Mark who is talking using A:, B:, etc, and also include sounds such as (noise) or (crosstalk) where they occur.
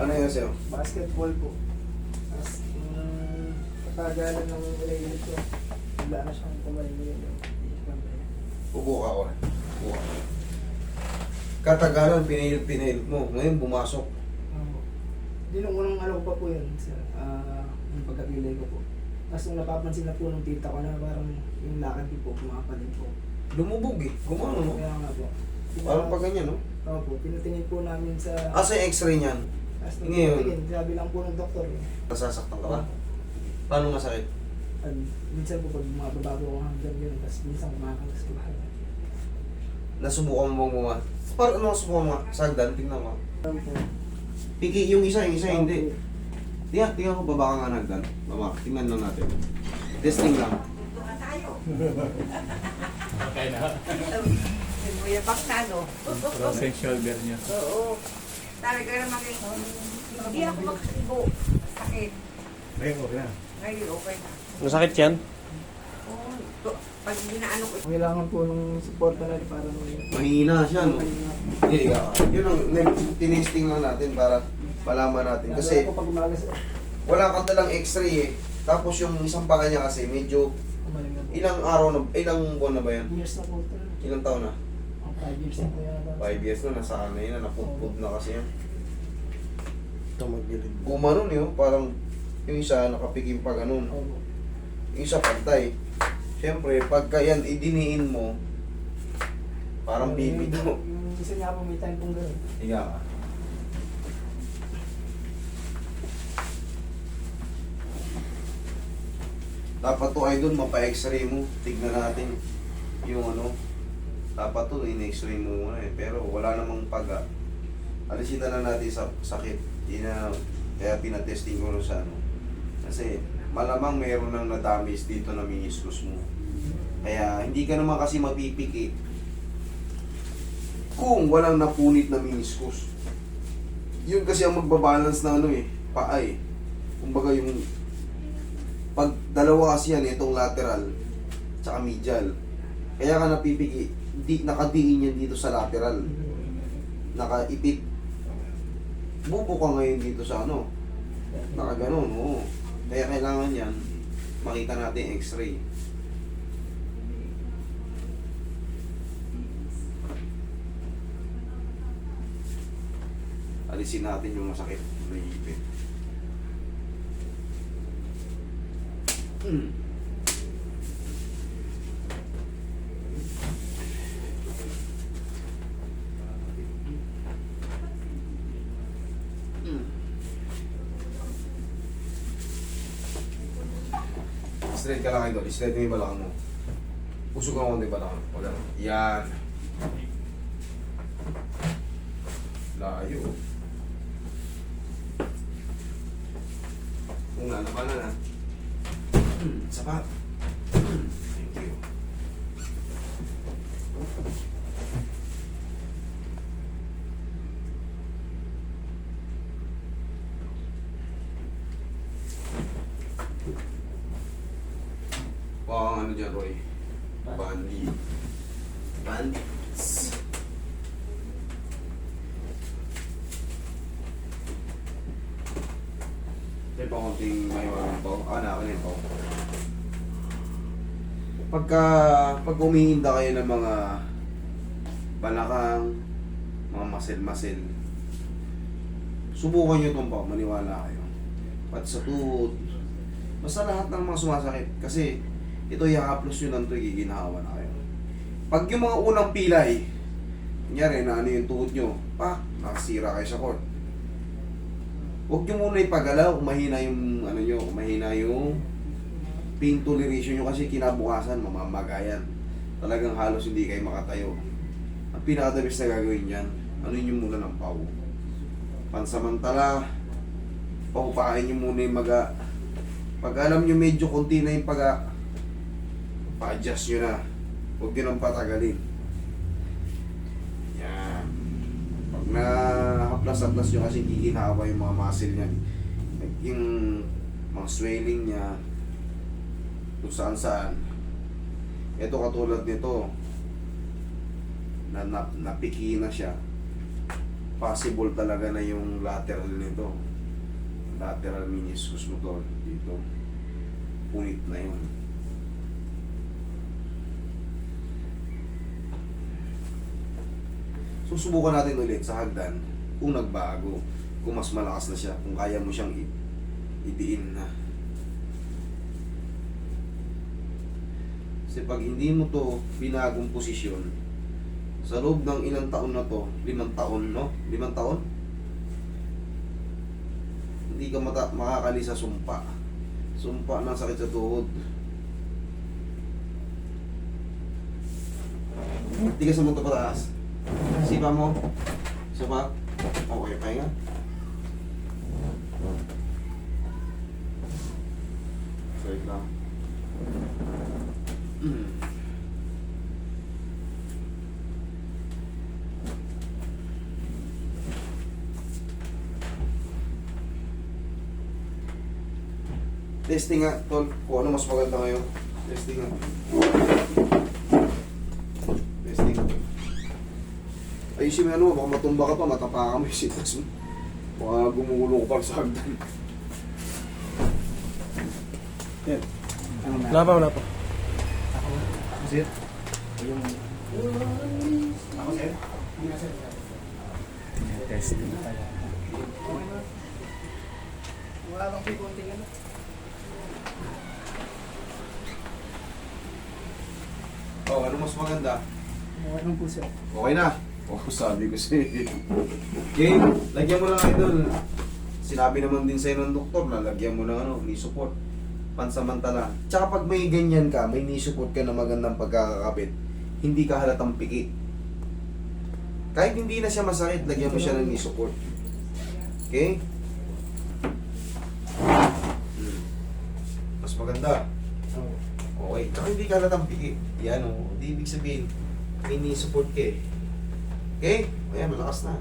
A: Ano yun sa'yo?
B: Basketball po. Tapos, yung katagalan ng related ko, wala na siyang kumain
A: Upo ka ko. Upo ka. Katagalan, pinahilit, pinahilit mo. Ngayon, bumasok.
B: Hindi nung unang ano ko pa po yun, sir. Ah, yung pagkapilay ko po. Tapos nung napapansin na po nung tita ko na parang yung lakad ko po, kumapanin po.
A: Lumubog eh. Gumano, no?
B: Kaya nga po.
A: Parang pa ganyan, no?
B: Oo po, pinutingin po namin sa...
A: Asa yung x-ray niyan?
B: Tapos nung
A: Ngayon.
B: pinutingin, sabi lang po ng doktor. Eh,
A: Nasasaktan ka ba? Paano masakit?
B: At minsan po pag bumababa po ako hanggang yun, tapos minsan kumakalas ko ba.
A: Nasubukan mo bang buma? Parang ano nasubukan mo? Sagdan, tingnan mo.
B: Ano po?
A: Piki, yung isa, yung isa hindi.
B: Opo.
A: Tingnan, tingnan ko baba ka nga nagdan. Mama, tingnan lang natin. Testing lang. (laughs)
C: Okay na. (laughs)
D: Kuya Baksano.
C: Cross and shoulder niya.
D: Oo. Talaga naman eh. Hindi ako makasibo. Sakit.
C: Ngayon, okay na.
D: Ngayon, okay na.
E: Masakit yan?
D: Oo. Pag ginaano ko,
B: Kailangan po ng suporta na para.
A: Mahina siya, no? Hindi, ka. Yun ang tinesting lang natin para malaman natin. Kasi
B: umagas,
A: wala kang dalang x-ray eh. Tapos yung isang paka niya kasi medyo
B: na
A: ilang araw na, ilang buwan na ba yan?
B: Years na po.
A: Ilang taon na?
B: Ang five years na po yan.
A: 5 years na, nasa ano yun, napupod na kasi yan.
E: Ito magbilid.
A: Gumanon yun, parang yung isa nakapikim pa ganun.
B: Opo.
A: Yung isa pantay. Siyempre, pagka yan idiniin mo, parang bibito.
B: Yung, (laughs) yung isa niya po may time pong gano'n.
A: Higa ka. Dapat to ay doon, mapa-x-ray mo. Tignan natin yung ano. Dapat to, in-x-ray mo muna eh. Pero wala namang paga. Alisin na lang natin sa sakit. Di na, kaya pinatesting ko sa ano. Kasi malamang meron nang na-damage dito na meniscus mo. Kaya hindi ka naman kasi mapipikit kung walang napunit na meniscus. Yun kasi ang magbabalance na ano eh, paa eh. Kumbaga yung pag dalawa kasi yan, itong lateral tsaka medial. Kaya ka napipiki, di, nakadiin yan dito sa lateral. Nakaipit. Bubo ka ngayon dito sa ano, nakaganon, oo. Kaya kailangan yan, makita natin x-ray. alisin natin yung masakit na ipit. Mm. Mm. Straight ka lang idol. Straight mo yung balakang mo. Pusog ka konti balakang. Pag ano. Yan. Layo. Kung na, napala na. Sapat. Baka ano dyan, Roy? Bandi. Bandits. Ito pa konting may walang po. Ah, na, kanin po. Pagka, pag umihinda kayo ng mga balakang, mga masil-masil, subukan nyo itong pa, maniwala kayo. Pati sa tuhod, basta lahat ng mga sumasakit. Kasi, ito yakaplos nyo lang ito, na kayo. Pag yung mga unang pilay, kunyari na ano yung tuhod nyo, pa, nakasira kayo sa court. Huwag nyo muna ipagalaw kung mahina yung ano nyo, kung mahina yung pain toleration nyo kasi kinabukasan, mamamagayan. Talagang halos hindi kayo makatayo. Ang pinaka-the best na gagawin yan, ano nyo muna ng pau. Pansamantala, paupain nyo muna yung maga. Pag alam nyo medyo konti na yung paga, pa-adjust nyo na. Huwag nyo nang patagalin. Yan. Pag na haplas-haplas nyo kasi giginawa yung mga muscle niyan. Yung mga swelling niya, kung saan saan. Ito katulad nito, na, na napiki na siya. possible talaga na yung lateral nito. Lateral meniscus mo to dito. Punit na yun. Susubukan natin ulit sa hagdan kung nagbago, kung mas malakas na siya, kung kaya mo siyang i- idiin na. Kasi pag hindi mo to binagong posisyon, sa loob ng ilang taon na to, limang taon, no? Limang taon? Hindi ka mata- makakali sa sumpa. Sumpa ng sakit sa tuhod. Tigas mo ito pataas. Sipa mo. Isa pa. Okay, pahinga. Sorry lang. Mm. Testing nga, tol. Kung ano mas maganda ngayon. Testing nga. Testing. Ayusin mo ano, baka matumba ka pa, matapa ka mo yung sitas mo. Baka gumulong ka pa sa hagdan. Yan.
B: Ano na?
E: Wala pa, wala pa.
B: Ako.
A: Sir?
B: Yung...
A: Ako, sir?
B: Hindi sir.
C: Testing pa yan.
B: Okay na. Wala lang po konting ano.
A: Oh, ano mas maganda?
B: Okay lang po sir.
A: Okay na. Oh, sabi ko sa'yo. Okay, lagyan mo lang idol. Sinabi naman din sa'yo ng doktor na lagyan mo ng ano, knee support. Pansamantala. Tsaka pag may ganyan ka, may knee support ka na magandang pagkakakabit, hindi ka halatang piki. Kahit hindi na siya masakit, lagyan mo siya ng knee support. Okay? Hmm. Mas maganda.
B: Oo.
A: Okay, tsaka hindi ka halatang piki. Yan o, oh. di ibig sabihin, may knee support ka eh. Okay? Ayan, malakas na.